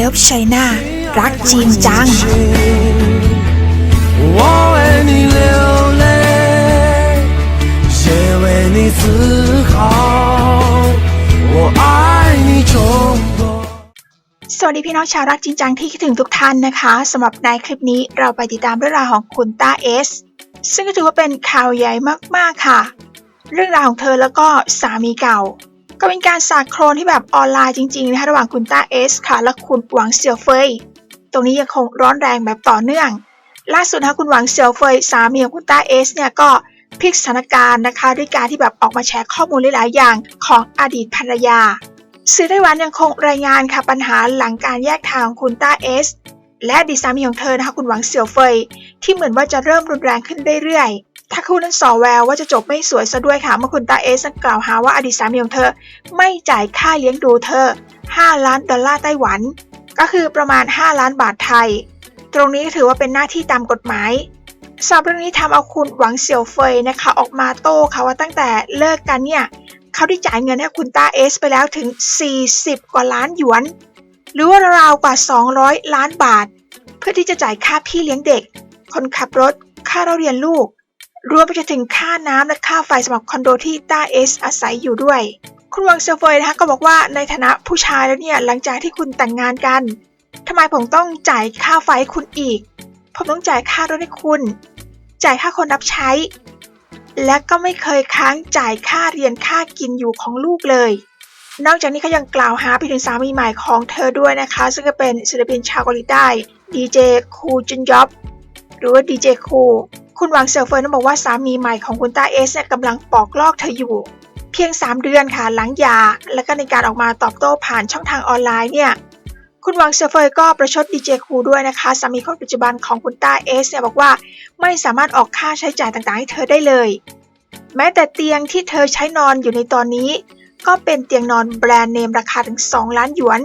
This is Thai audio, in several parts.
ลิฟไชน่ารักจริงจัง 我为你流泪，也为你自豪。我爱你中国。 สวัสดีพี่น้องชาวรักจริงจังที่คิดถึงทุกท่านนะคะสำหรับในคลิปนี้เราไปติดตามเรื่องราวของคุณต้าเอส ซึ่งก็ถือว่าเป็นข่าวใหญ่มากๆค่ะ เรื่องราวของเธอแล้วก็สามีเก่า ก็เป็นการสาดโครนที่แบบออนไลน์จริงๆนะคะระหว่างคุณต้าเอสค่ะ และคุณหวังเสี่ยวเฟย ตรงนี้ยังคงร้อนแรงแบบต่อเนื่อง ล่าสุดนะคะคุณหวังเสี่ยวเฟยสามีของคุณต้าเอสเนี่ยก็พลิกสถานการณ์นะคะ ด้วยการที่แบบออกมาแชร์ข้อมูลหลายๆอย่างของอดีตภรรยาสื่อไต้หวันยังคงรายงานค่ะปัญหาหลังการแยกทางของคุณต้าเอสและดีสามีของเธอนะคะคุณหวังเสี่ยวเฟย ที่เหมือนว่าจะเริ่มรุนแรงขึ้นเรื่อยๆ ถ้าคู่นั้นสอแววว่าจะจบไม่สวยซะด้วยค่ะ เมื่อคุณตาเอสกล่าวหาว่าอดีตสามีของเธอ ไม่จ่ายค่าเลี้ยงดูเธอ 5 ล้านดอลลาร์ไต้หวัน ก็คือประมาณ 5 ล้านบาทไทย ตรงนี้ถือว่าเป็นหน้าที่ตามกฎหมายสำหรับเรื่องนี้ทำเอาคุณหวังเสี่ยวเฟยนะคะ ออกมาโต้ค่ะว่าตั้งแต่เลิกกันเนี่ยเขาได้จ่ายเงินให้คุณตาเอสไปแล้วถึง 40 กว่าล้านหยวน หรือว่าราวกว่า 200 ล้านบาท เพื่อที่จะจ่ายค่าพี่เลี้ยงเด็ก คนขับรถค่าเราเรียนลูก รวมไปจนถึงค่าน้ำและค่าไฟสำหรับคอนโดที่ต้าเอสอาศัยอยู่ด้วยคุณวังเซลเฟยนะคะก็บอกว่าในฐานะผู้ชายแล้วเนี่ยหลังจากที่คุณแต่งงานกันทำไมผมต้องจ่ายค่าไฟให้คุณอีก ผมต้องจ่ายค่ารถให้คุณ จ่ายค่าคนรับใช้ และก็ไม่เคยค้างจ่ายค่าเรียนค่ากินอยู่ของลูกเลย นอกจากนี้เขายังกล่าวหาไปถึงสามีใหม่ของเธอด้วยนะคะ ซึ่งก็เป็นศิลปินชาวเกาหลีใต้ดีเจคูจุนยอบหรือว่าดีเจคู คุณหวังเสี่ยวเฟินนั้นบอกว่าสามีใหม่ของคุณต้าเอสเนี่ยกำลังปอกลอกเธออยู่ เพียง 3 เดือนค่ะหลังยา และก็ในการออกมาตอบโต้ผ่านช่องทางออนไลน์เนี่ยคุณหวังเสี่ยวเฟยก็ประชดดีเจคูด้วยนะคะสามีคนปัจจุบันของคุณต้าเอสเนี่ยบอกว่าไม่สามารถออกค่าใช้จ่ายต่างๆให้เธอได้เลย แม้แต่เตียงที่เธอใช้นอนอยู่ในตอนนี้ ก็เป็นเตียงนอนแบรนด์เนมราคาถึง 2 ล้านหยวน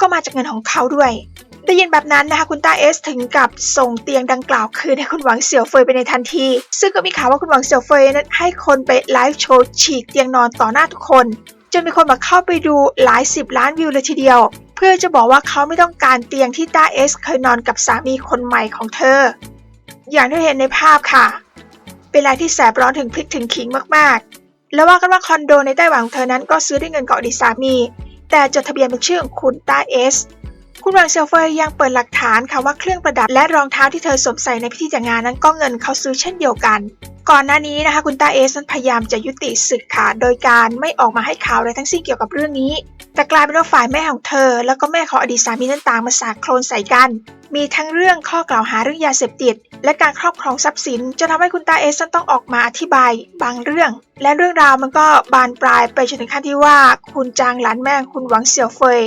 ก็มาจากเงินของเขาด้วย ได้ยินแบบนั้นนะคะคุณต้าเอสถึงกับส่งเตียงดังกล่าวคืนให้คุณหวังเสี่ยวเฟยไปในทันที ซึ่งก็มีข่าวว่าคุณหวังเสี่ยวเฟยนั้นให้คนไปไลฟ์โชว์ฉีกเตียงนอนต่อหน้าทุกคนจนมีคนมาเข้าไปดูหลายสิบล้านวิวเลยทีเดียว เพื่อจะบอกว่าเขาไม่ต้องการเตียงที่ต้าเอสเคยนอนกับสามีคนใหม่ของเธอ อย่างที่เห็นในภาพค่ะ เป็นรายที่แสบร้อนถึงพลิกถึงขิงมากๆ แล้วว่ากันว่าคอนโดในไต้หวันของเธอนั้นก็ซื้อด้วยเงินของอดีสามี แต่จดทะเบียนเป็นชื่อของคุณต้าเอส คุณรังเซลเฟยยังเปิดหลักฐานค่ะว่าเครื่องประดับและรองเท้าที่เธอสวมใส่ในพิธีแต่งงานนั้นก็เงินเขาซื้อเช่นเดียวกัน ก่อนหน้านี้นะคะคุณตาเอสนั้นพยายามจะยุติศึกค่ะโดยการไม่ออกมาให้ข่าวอะไรทั้งสิ้นเกี่ยวกับเรื่องนี้ แต่กลายเป็นว่าฝ่ายแม่ของเธอ แล้วก็แม่ของอดีตสามีนั้นต่างมาสาดโคลนใส่กัน มีทั้งเรื่องข้อกล่าวหาเรื่องยาเสพติด และการครอบครองทรัพย์สินจะทำให้คุณตาเอสนั้นต้องออกมาอธิบายบางเรื่อง และเรื่องราวมันก็บานปลายไปจนถึงขั้นที่ว่า คุณจางหลานแม่คุณหวังเสี่ยวเฟย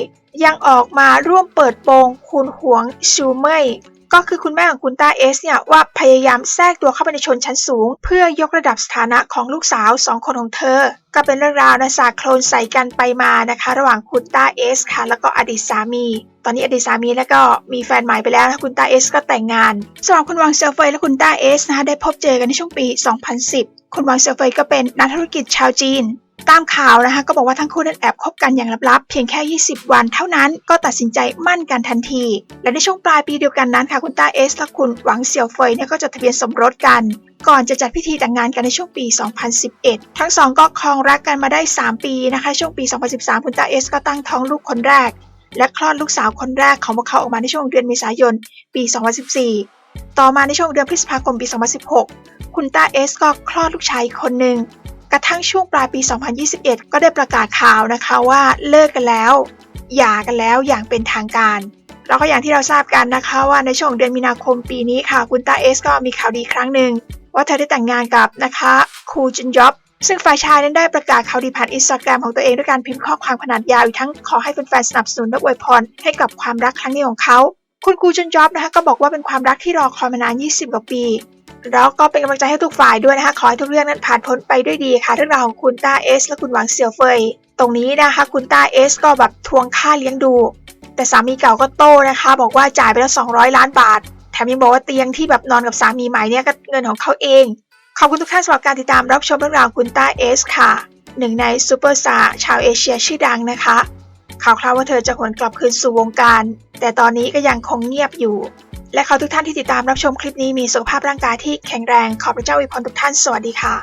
ยังออกมาร่วมเปิดโปงคุณหวงชูเม่ย ก็คือคุณแม่ของคุณตาเอสเนี่ยว่าพยายามแทรกตัวเข้าไปในชนชั้นสูง เพื่อยกระดับสถานะของลูกสาวสองคนของเธอ ก็เป็นเรื่องราวนะสาโคลนใส่กันไปมานะคะ ระหว่างคุณตาเอสค่ะแล้วก็อดีตสามี ตอนนี้อดีตสามีแล้วก็มีแฟนใหม่ไปแล้วคุณตาเอสก็แต่งงานสำหรับคุณวังเซลเฟยและคุณตาเอสนะคะได้พบเจอกันในช่วงปี 2010 คุณวังเซลเฟยก็เป็นนักธุรกิจชาวจีน ตามข่าวนะคะก็บอกว่าทั้งคู่นั้นแอบคบกันอย่างลับๆ เพียงแค่ 20 วันเท่านั้นก็ตัดสินใจมั่นกันทันที และในช่วงปลายปีเดียวกันนั้นค่ะคุณต้าเอสและคุณหวังเสี่ยวเฟยเนี่ยก็จดทะเบียนสมรสกัน ก่อนจะจัดพิธีแต่งงานกันในช่วงปี 2011 ทั้งสองก็ครองรักกันมาได้ 3 ปีนะคะ ช่วงปี 2013 คุณต้าเอสก็ตั้งท้องลูกคนแรก และคลอดลูกสาวคนแรกของพวกเขาออกมาในช่วงเดือนเมษายน ปี 2014 ต่อมาในช่วงเดือนพฤษภาคมปี 2016 คุณต้าเอสก็คลอดลูกชายคนหนึ่ง กระทั่งช่วงปลายปี 2021 ก็ได้ประกาศข่าวนะคะว่าเลิกกันแล้ว หย่ากันแล้วอย่างเป็นทางการ แล้วก็อย่างที่เราทราบกันนะคะว่าในช่วงเดือนมีนาคมปีนี้ค่ะ คุณตาเอสก็มีข่าวดีครั้งหนึ่งว่าเธอได้แต่งงานกับนะคะคูจินยอบซึ่งฝ่ายชายนั้นได้ประกาศข่าวดีผ่านอินสตาแกรมของตัวเองด้วยการพิมพ์ข้อความขนาดยาวอีกทั้งขอให้แฟนๆสนับสนุนและอวยพรให้กับความรักครั้งนี้ของเขา คุณคูจินยอบนะคะก็บอกว่าเป็นความรักที่รอคอยมานาน 20 กว่าปี แล้วก็เป็นกำลังใจให้ทุกฝ่ายด้วยนะคะ ขอให้ทุกเรื่องนั้นผ่านพ้นไปด้วยดีค่ะเรื่องราวของคุณต้าเอสและคุณหวังเสี่ยวเฟย ตรงนี้นะคะ คุณต้าเอสก็แบบทวงค่าเลี้ยงดู แต่สามีเก่าก็โต้นะคะ บอกว่าจ่ายไปแล้ว 200 ล้านบาท แถมยังบอกว่าเตียงที่แบบนอนกับสามีใหม่เนี่ยก็เงินของเขาเอง ขอบคุณทุกท่านสำหรับการติดตามรับชมเรื่องราวคุณต้าเอสค่ะหนึ่งในซูเปอร์สตาร์ชาวเอเชียชื่อดังนะคะข่าวคราวว่าเธอจะหวนกลับคืนสู่วงการ แต่ตอนนี้ก็ยังคงเงียบอยู่ และขอทุกท่านที่ติดตามรับชมคลิปนี้มีสุขภาพร่างกายที่แข็งแรง ขอพระเจ้าอวยพรทุกท่าน สวัสดีค่ะ